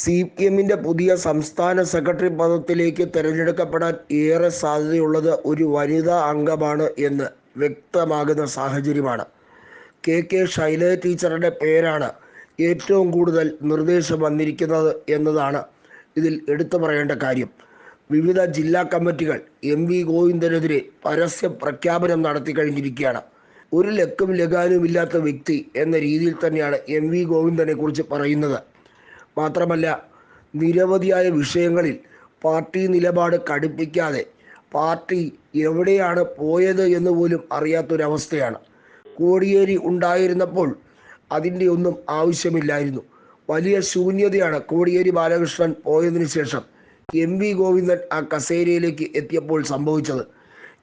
C P എമ്മിന്റെ പുതിയ സംസ്ഥാന സെക്രട്ടറി പദത്തിലേക്ക് തിരഞ്ഞെടുക്കപ്പെടാൻ ഏറെ സാധ്യതയുള്ളത് ഒരു വനിതാ അംഗമാണ് എന്ന് വ്യക്തമാകുന്ന സാഹചര്യമാണ്. കെ കെ ശൈല ടീച്ചറുടെ പേരാണ് ഏറ്റവും കൂടുതൽ നിർദ്ദേശം വന്നിരിക്കുന്നത് എന്നതാണ് ഇതിൽ എടുത്തു പറയേണ്ട കാര്യം. വിവിധ ജില്ലാ കമ്മിറ്റികൾ എം വി ഗോവിന്ദനെതിരെ പരസ്യ പ്രഖ്യാപനം നടത്തി കഴിഞ്ഞിരിക്കുകയാണ്. ഒരു ലക്കും ലഗാനുമില്ലാത്ത വ്യക്തി എന്ന രീതിയിൽ തന്നെയാണ് എം വി ഗോവിന്ദനെ കുറിച്ച് പറയുന്നത്. മാത്രമല്ല നിരവധിയായ വിഷയങ്ങളിൽ പാർട്ടി നിലപാട് കടുപ്പിക്കാതെ പാർട്ടി എവിടെയാണ് പോയത് എന്ന് പോലും അറിയാത്തൊരവസ്ഥയാണ്. കോടിയേരി ഉണ്ടായിരുന്നപ്പോൾ അതിന്റെ ഒന്നും ആവശ്യമില്ലായിരുന്നു. വലിയ ശൂന്യതയാണ് കോടിയേരി ബാലകൃഷ്ണൻ പോയതിനു ശേഷം എം വി ഗോവിന്ദൻ ആ കസേരയിലേക്ക് എത്തിയപ്പോൾ സംഭവിച്ചത്.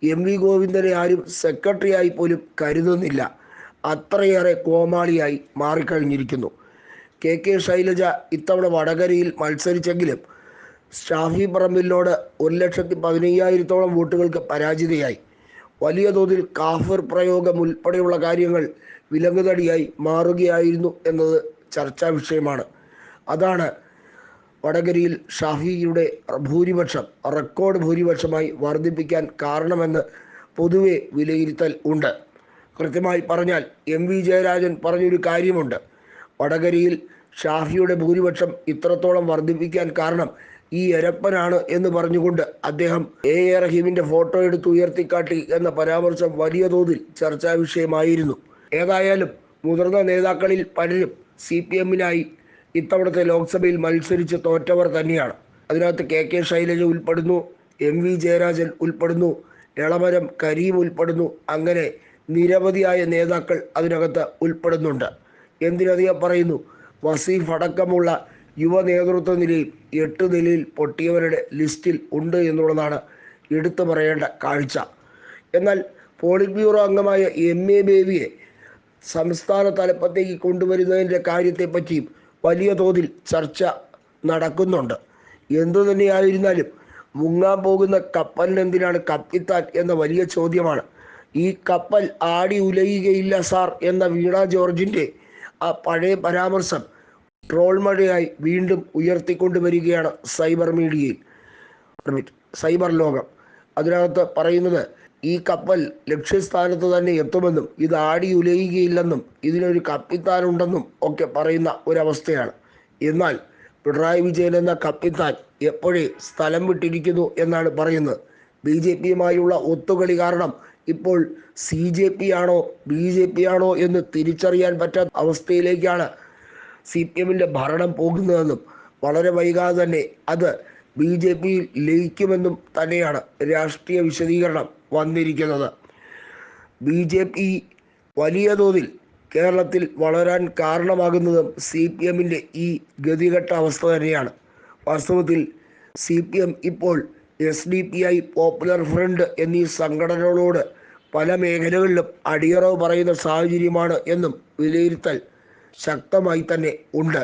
എം വി ഗോവിന്ദനെ ആരും സെക്രട്ടറിയായി പോലും കരുതുന്നില്ല. അത്രയേറെ കോമാളിയായി മാറിക്കഴിഞ്ഞിരിക്കുന്നു. കെ കെ ശൈലജ ഇത്തവണ വടകരയിൽ മത്സരിച്ചെങ്കിലും ഷാഫി പറമ്പിലിനോട് ഒരു ലക്ഷത്തി പതിനയ്യായിരത്തോളം വോട്ടുകൾക്ക് പരാജിതയായി. വലിയ തോതിൽ കാഫിർ പ്രയോഗം ഉൾപ്പെടെയുള്ള കാര്യങ്ങൾ വിലങ്ങുതടിയായി മാറുകയായിരുന്നു എന്നത് ചർച്ചാ വിഷയമാണ്. അതാണ് വടകരയിൽ ഷാഫിയുടെ ഭൂരിപക്ഷം റെക്കോർഡ് ഭൂരിപക്ഷമായി വർദ്ധിപ്പിക്കാൻ കാരണമെന്ന് പൊതുവെ വിലയിരുത്തൽ ഉണ്ട്. കൃത്യമായി പറഞ്ഞാൽ എം വി ജയരാജൻ പറഞ്ഞൊരു കാര്യമുണ്ട്. വടകരയിൽ ഷാഫിയുടെ ഭൂരിപക്ഷം ഇത്രത്തോളം വർദ്ധിപ്പിക്കാൻ കാരണം ഈ എരപ്പനാണ് എന്ന് പറഞ്ഞുകൊണ്ട് അദ്ദേഹം എ എ റഹീമിന്റെ ഫോട്ടോ എടുത്ത് ഉയർത്തിക്കാട്ടി എന്ന പരാമർശം വലിയ തോതിൽ ചർച്ചാ വിഷയമായിരുന്നു. ഏതായാലും മുതിർന്ന നേതാക്കളിൽ പലരും സി പി എമ്മിനായി ഇത്തവണത്തെ ലോക്സഭയിൽ മത്സരിച്ച് തോറ്റവർ തന്നെയാണ്. അതിനകത്ത് കെ കെ ശൈലജ ഉൾപ്പെടുന്നു എം വി ജയരാജൻ ഉൾപ്പെടുന്നു എളമരം കരീം ഉൾപ്പെടുന്നു അങ്ങനെ നിരവധിയായ നേതാക്കൾ അതിനകത്ത് ഉൾപ്പെടുന്നുണ്ട്. എന്തിനധികം പറയുന്നു? വസീഫ് അടക്കമുള്ള യുവ നേതൃത്വ നിലയിൽ എട്ട് നിലയിൽ പൊട്ടിയവരുടെ ലിസ്റ്റിൽ ഉണ്ട് എന്നുള്ളതാണ് എടുത്തു പറയേണ്ട കാഴ്ച. എന്നാൽ പോളിറ്റ് ബ്യൂറോ അംഗമായ എം. എ. ബേബിയെ സംസ്ഥാന തലപ്പത്തേക്ക് കൊണ്ടുവരുന്നതിന്റെ കാര്യത്തെപ്പറ്റിയും വലിയ തോതിൽ ചർച്ച നടക്കുന്നുണ്ട്. എന്തു തന്നെയായിരുന്നാലും മുങ്ങാൻ പോകുന്ന കപ്പലിനെന്തിനാണ് കപ്പിത്താൻ എന്ന വലിയ ചോദ്യമാണ്. ഈ കപ്പൽ ആടി ഉലയുകയില്ല സാർ എന്ന വീണ ജോർജിന്റെ ആ പഴയ പരാമർശം ട്രോൾ മഴയായി വീണ്ടും ഉയർത്തിക്കൊണ്ടുവരികയാണ് സൈബർ മീഡിയയിൽ. സൈബർ ലോകം. അതിനകത്ത് പറയുന്നത് ഈ കപ്പൽ ലക്ഷ്യസ്ഥാനത്ത് തന്നെ എത്തുമെന്നും ഇത് ആടി ഉലയുകയില്ലെന്നും ഇതിനൊരു കപ്പിത്താനുണ്ടെന്നും ഒക്കെ പറയുന്ന ഒരവസ്ഥയാണ്. എന്നാൽ പിണറായി വിജയൻ എന്ന കപ്പിത്താൻ എപ്പോഴേ സ്ഥലം വിട്ടിരിക്കുന്നു എന്നാണ് പറയുന്നത്. ബി ജെ പിയുമായുള്ള ഒത്തുകളി കാരണം ഇപ്പോൾ സി ജെ പി ആണോ ബി ജെ പി ആണോ എന്ന് തിരിച്ചറിയാൻ പറ്റാത്ത അവസ്ഥയിലേക്കാണ് സി പി എമ്മിന്റെ ഭരണം പോകുന്നതെന്നും വളരെ വൈകാതെ തന്നെ അത് ബി ജെ പിയിൽ ലയിക്കുമെന്നും തന്നെയാണ് രാഷ്ട്രീയ വിശദീകരണം വന്നിരിക്കുന്നത്. ബി ജെ പി വലിയ തോതിൽ കേരളത്തിൽ വളരാൻ കാരണമാകുന്നതും സി പി എമ്മിന്റെ ഈ ഗതികെട്ട അവസ്ഥ തന്നെയാണ്. വാസ്തവത്തിൽ സി പി എം ഇപ്പോൾ S D P I Popular Front എന്നീ സംഘടനകളോട് പല മേഖലകളിലും അടിയറവ് പറയുന്ന സാഹചര്യമാണ് എന്നും വിലയിരുത്തൽ ശക്തമായി തന്നെ ഉണ്ട്.